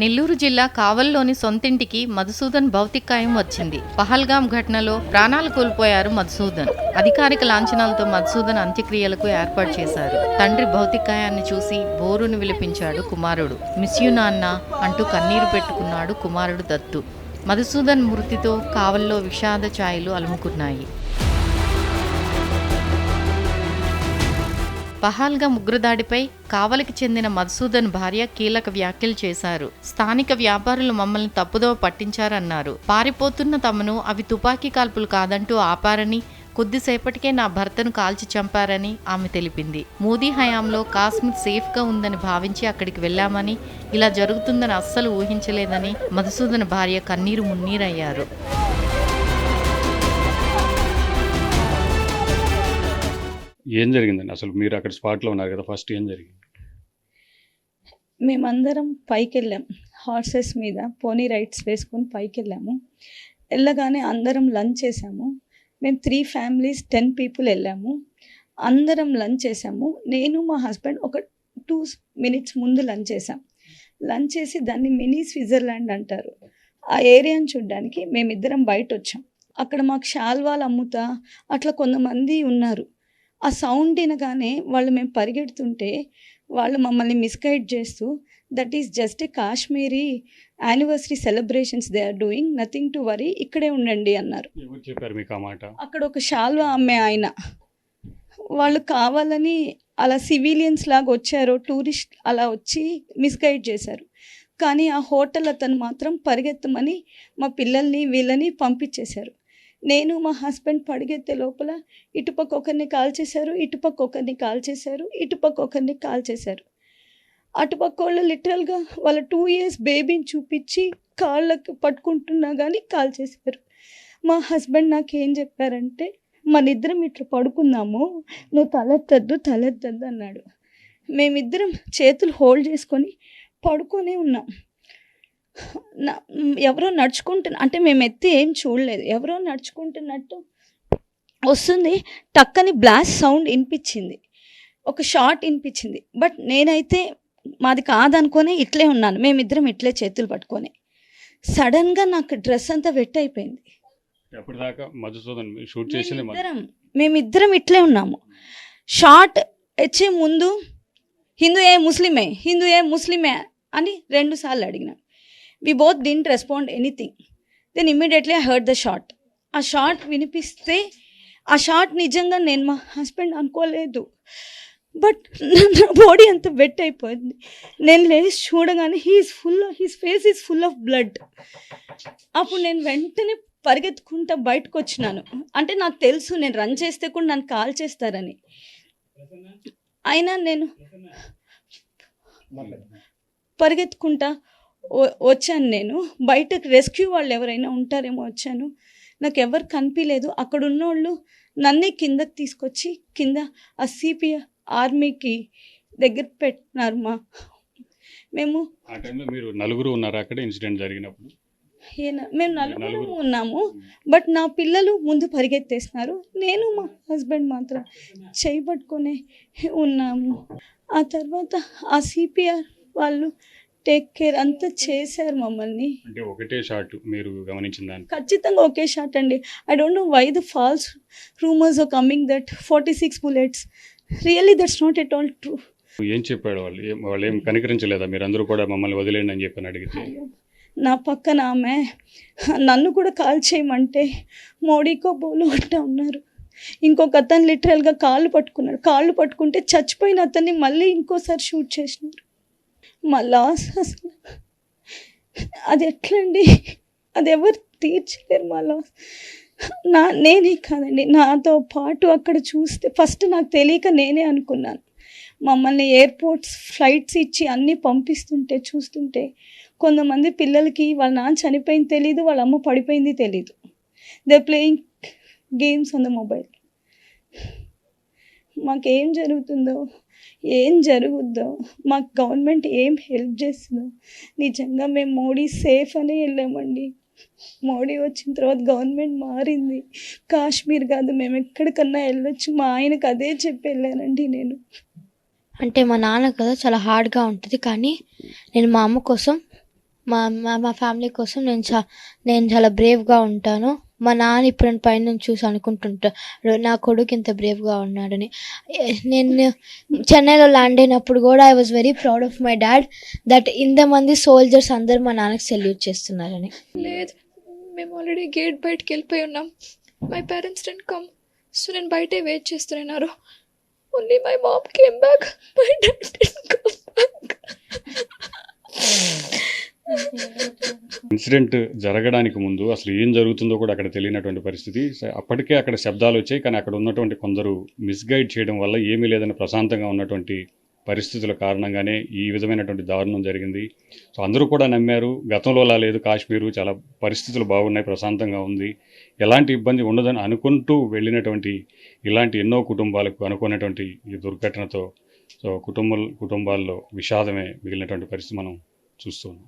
నెల్లూరు జిల్లా కావల్లోని సొంతింటికి మధుసూదన్ భౌతికాయం వచ్చింది. పహల్గాం ఘటనలో ప్రాణాలు కోల్పోయారు మధుసూదన్. అధికారిక లాంఛనాలతో మధుసూదన్ అంత్యక్రియలకు ఏర్పాటు చేశారు. తండ్రి భౌతికాయాన్ని చూసి బోరును విలిపించాడు కుమారుడు. మిస్యు నాన్న అంటూ కన్నీరు పెట్టుకున్నాడు కుమారుడు దత్తు. మధుసూదన్ మృతితో కావల్లో విషాద ఛాయలు అలుముకున్నాయి. పహాల్గా ముగ్గురుదాడిపై కావలికి చెందిన మధుసూదన్ భార్య కీలక వ్యాఖ్యలు చేశారు. స్థానిక వ్యాపారులు మమ్మల్ని తప్పుదోవ పట్టించారన్నారు. పారిపోతున్న తమను అవి తుపాకీ కాల్పులు కాదంటూ ఆపారని కొద్దిసేపటికే నా భర్తను కాల్చి చంపారని ఆమె తెలిపింది. మోదీ హయాంలో కాశ్మీర్ సేఫ్గా ఉందని భావించి అక్కడికి వెళ్ళామని ఇలా జరుగుతుందని అస్సలు ఊహించలేదని మధుసూదన్ భార్య కన్నీరు మున్నీరయ్యారు. ఏం జరిగిందండి? అసలు మీరు అక్కడ స్పాట్లో ఉన్నారు కదా ఫస్ట్ ఏం జరిగింది? మేమందరం పైకి వెళ్ళాం హార్సెస్ మీద పోనీ రైడ్స్ వేసుకొని పైకి వెళ్ళాము వెళ్ళగానే అందరం లంచ్ చేసాము. మేము త్రీ ఫ్యామిలీస్ టెన్ పీపుల్ వెళ్ళాము. అందరం లంచ్ చేసాము. నేను మా హస్బెండ్ ఒక టూ మినిట్స్ ముందు లంచ్ చేసాం. లంచ్ చేసి దాన్ని మినీ స్విట్జర్లాండ్ అంటారు. ఆ ఏరియాని చూడడానికి మేమిద్దరం బయట వచ్చాం అక్కడ మాకు శాల్వాలు అమ్ముతా అట్లా కొంతమంది ఉన్నారు. ఆ సౌండ్ వినగానే వాళ్ళు మేము పరిగెడుతుంటే వాళ్ళు మమ్మల్ని మిస్గైడ్ చేస్తూ that is just a Kashmiri anniversary celebrations they are doing nothing to worry ఇక్కడే ఉండండి అన్నారు. ఎవరు చెప్పారు మీకు ఆ మాట? అక్కడ ఒక షాల్వా అమ్మే ఆయన. వాళ్ళు కావాలని అలా సివిలియన్స్ లాగా వచ్చారు టూరిస్ట్ అలా వచ్చి మిస్గైడ్ చేశారు. కానీ ఆ హోటల్ అతను మాత్రం పరిగెత్తమని మా పిల్లల్ని వీళ్ళని పంపించేశారు. నేను మా హస్బెండ్ పడిగెత్తే లోపల ఇటుపక్క ఒకరిని కాల్ చేశారు ఇటుపక్క ఒకరిని కాల్ చేశారు ఇటుపక్క ఒకరిని కాల్ చేశారు. అటుపక్క వాళ్ళు లిటరల్గా వాళ్ళ టూ ఇయర్స్ బేబీని చూపించి కాళ్ళకి పట్టుకుంటున్నా కానీ కాల్ చేశారు. మా హస్బెండ్ నాకు ఏం చెప్పారంటే మన ఇద్దరం ఇట్లా పడుకుందాము నువ్వు తలెత్తద్దు తలెత్తద్దు అన్నాడు. మేమిద్దరం చేతులు హోల్డ్ చేసుకొని పడుకొనే ఉన్నాం. ఎవరో నడుచుకుంటున్న అంటే మేము ఎత్తి ఏం చూడలేదు. ఎవరో నడుచుకుంటున్నట్టు వస్తుంది. టక్కని బ్లాస్ట్ సౌండ్ వినిపించింది. ఒక షార్ట్ వినిపించింది. బట్ నేనైతే మాది కాదనుకొని ఇట్లే ఉన్నాను. మేమిద్దరం ఇట్లే చేతులు పట్టుకొని. సడన్గా నాకు డ్రెస్ అంతా వెట్ అయిపోయింది. మేమిద్దరం మేమిద్దరం ఇట్లే ఉన్నాము. షార్ట్ వచ్చే ముందు హిందూ ఏ ముస్లిమే హిందూ ఏ ముస్లిమే అని రెండు సార్లు అడిగినాను we both didn't respond anything then immediately I heard the shot ఆ షార్ట్ వినిపిస్తే ఆ షార్ట్ నిజంగా నేను మా హస్బెండ్ అనుకోలేదు. బట్ నా బాడీ అంత వెట్ అయిపోయింది. నేను లేచి చూడగానే he's full his face is full of blood అప్పుడు నేను వెంటనే పరిగెత్తుకుంటా బయటకు వచ్చినాను. అంటే నాకు తెలుసు నేను రన్ చేస్తే కూడా నన్ను కాల్ చేస్తారని. అయినా నేను పరిగెత్తుకుంటా వచ్చాను నేను. బయటకు రెస్క్యూ వాళ్ళు ఎవరైనా ఉంటారేమో వచ్చాను. నాకు ఎవరు కనిపించలేదు అక్కడ ఉన్నోళ్ళు నన్నే కిందకి తీసుకొచ్చి కింద ఆ సిపిఆర్ ఆర్మీకి దగ్గర పెట్టినారు మా. మేము ఆ టైంలో మీరు నలుగురు ఉన్నారు అక్కడ ఇన్సిడెంట్ జరిగినప్పుడు. ఏన- మేము నలుగురు నలుగురు. ఉన్నాము. బట్ నా పిల్లలు ముందు పరిగెత్తేస్తున్నారు నేను మా హస్బెండ్ మాత్రం చేయి పట్టుకొని ఉన్నాము. ఆ తర్వాత ఆ సిపిఆర్ వాళ్ళు టేక్ కేర్ అంతా చేశారు మమ్మల్ని. అంటే ఒకటే షాట్ మీరు గమనించిన దాన్ని. ఖచ్చితంగా ఒకే షాట్ అండి. I don't know why the false rumours are coming that forty six bullets really that's not at all true ఏం చెప్పాడు వాళ్ళు? వాళ్ళు ఏం కనికరించలేదా? మీరు అందరూ కూడా మమ్మల్ని వదిలేండి అని చెప్పని అడిగితే. నా పక్కన ఆమె నన్ను కూడా కాల్ చేయమంటే మోడీకో బోలు కొట్టా ఉన్నారు. ఇంకొక అతను లిటరల్గా కాళ్ళు పట్టుకున్నాడు. కాళ్ళు పట్టుకుంటే చచ్చిపోయిన అతన్ని మళ్ళీ ఇంకోసారి షూట్ చేసినారు. మా లాస్ అసలు. అది ఎట్లండి? అది ఎవరు తీర్చలేరు మా లాస్. నా నేనే కాదండి నాతో పాటు అక్కడ చూస్తే ఫస్ట్ నాకు తెలియక నేనే అనుకున్నాను. మమ్మల్ని ఎయిర్పోర్ట్స్ ఫ్లైట్స్ ఇచ్చి అన్నీ పంపిస్తుంటే చూస్తుంటే కొంతమంది పిల్లలకి వాళ్ళ నాన్న చనిపోయింది తెలీదు వాళ్ళ అమ్మ పడిపోయింది తెలీదు. They playing games on the mobile మాకేం జరుగుతుందో ఏం జరుగుద్దో? మాకు గవర్నమెంట్ ఏం హెల్ప్ చేస్తుందో? నిజంగా మేము మోడీ సేఫ్ అని వెళ్ళామండి. మోడీ వచ్చిన తర్వాత గవర్నమెంట్ మారింది. కాశ్మీర్ కాదు మేము ఎక్కడికన్నా వెళ్ళొచ్చు. మా ఆయనకు అదే చెప్పి వెళ్ళానండి నేను. అంటే మా నాన్న కదా చాలా హార్డ్గా ఉంటుంది కానీ నేను మా అమ్మ కోసం మా మా మా ఫ్యామిలీ కోసం నేను చా నేను చాలా బ్రేవ్గా ఉంటాను. మా నాన్న ఇప్పుడు పైనుంచి చూసి అనుకుంటుంటాడు నా కొడుకు ఇంత బ్రేవ్గా ఉన్నాడని. నేను చెన్నైలో ల్యాండ్ అయినప్పుడు కూడా I was very proud of my dad that ఇంతమంది సోల్జర్స్ అందరూ మా నాన్నకి సెల్యూట్ చేస్తున్నారని. లేదు మేము ఆల్రెడీ గేట్ బయటకు వెళ్ళిపోయి ఉన్నాం. My parents didn't come so నేను బయటే వెయిట్ చేస్తున్నారు only my mom came back my dad didn't come back incident జరగడానికి ముందు అసలు ఏం జరుగుతుందో కూడా అక్కడ తెలియనటువంటి పరిస్థితి. అప్పటికే అక్కడ శబ్దాలు వచ్చాయి కానీ అక్కడ ఉన్నటువంటి కొందరు మిస్గైడ్ చేయడం వల్ల ఏమీ లేదని ప్రశాంతంగా ఉన్నటువంటి పరిస్థితుల కారణంగానే ఈ విధమైనటువంటి దారుణం జరిగింది. సో అందరూ కూడా నమ్మారు గతంలో అలా లేదు కాశ్మీరు చాలా పరిస్థితులు బాగున్నాయి ప్రశాంతంగా ఉంది. ఎలాంటి ఇబ్బంది ఉండదని అనుకుంటూ వెళ్ళినటువంటి ఇలాంటి ఎన్నో కుటుంబాలకు అనుకున్నటువంటి ఈ దుర్ఘటనతో సో కుటుంబ కుటుంబాల్లో విషాదమే మిగిలినటువంటి పరిస్థితి మనం చూస్తున్నాం.